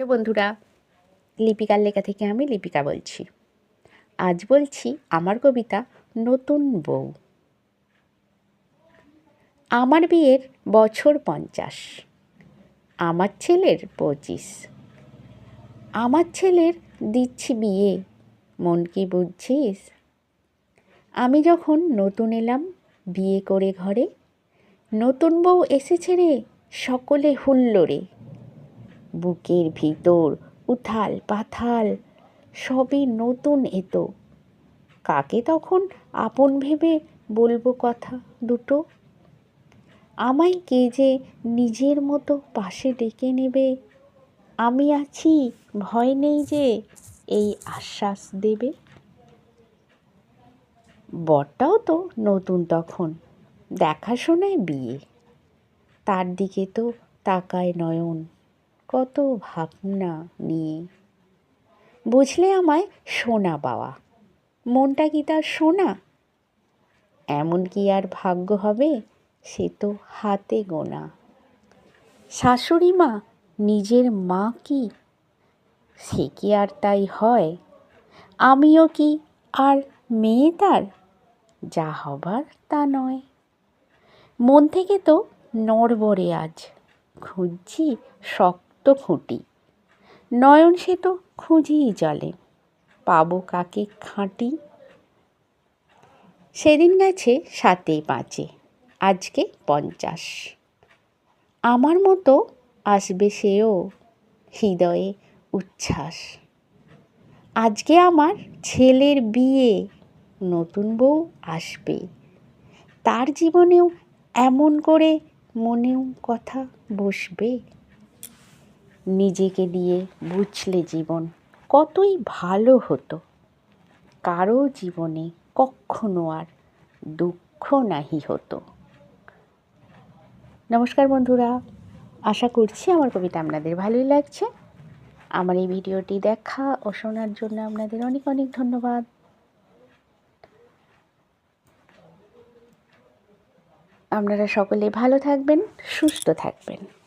Hello বন্ধুরা, লিপিকার লেখা থেকে আমি লিপিকা বলছি। আজ বলছি আমার কবিতা নতুন বউ। আমার বিয়ের বছর পঞ্চাশ, আমার ছেলের পঁচিশ, আমার ছেলের দিচ্ছি বিয়ে, মন কি বুঝছিস? আমি যখন নতুন এলাম বিয়ে করে ঘরে, নতুন বউ এসেছে রে সকলে হুল্লোড়ে। বুকের ভিতর উথাল পাথাল সবই নতুন এতো কাকে তখন আপন ভেবে বলব কথা দুটো? আমায় কে যে নিজের মতো পাশে ডেকে নেবে? আমি আছি, ভয় নেই যে এই আশ্বাস দেবে? বরটাও তো নতুন তখন, দেখাশোনায় বিয়ে। তার দিকে তো তাকায় নয়ন। কত ভাবনা নিয়ে। বুঝলে আমায় সোনা পাওয়া। মনটা কি তার সোনা? এমন কি আর ভাগ্য হবে? সে তো হাতে গোনা। শাশুড়ি মা, নিজের মা কি? সে কি আর তাই হয়? আমিও কি আর মেয়ে তার? যা হবার তা নয়। মন থেকে তো নড়বড়ে আজ। খুঁজছি শক্ত খুঁটি। নয়ন সে তো খুঁজেই চলে পাবো কাকে খাঁটি? সেদিন গেছে সাতে পাঁচে, আজকে পঞ্চাশ। আমার মতো আসবে সেও হৃদয়ে উচ্ছ্বাস। আজকে আমার ছেলের বিয়ে, নতুন বউ আসবে। তার জীবনেও এমন করে মনেও কথা বসবে। নিজেকে দিয়ে বুঝলে জীবন কতই ভালো হতো। কারও জীবনে কখনো আর দুঃখ নাহি হতো। নমস্কার বন্ধুরা, আশা করছি আমার কবিতা আপনাদের ভালোই লাগছে। আমার এই ভিডিওটি দেখা ও শোনার জন্য আপনাদের অনেক অনেক ধন্যবাদ। আপনারা সকলে ভালো থাকবেন, সুস্থ থাকবেন।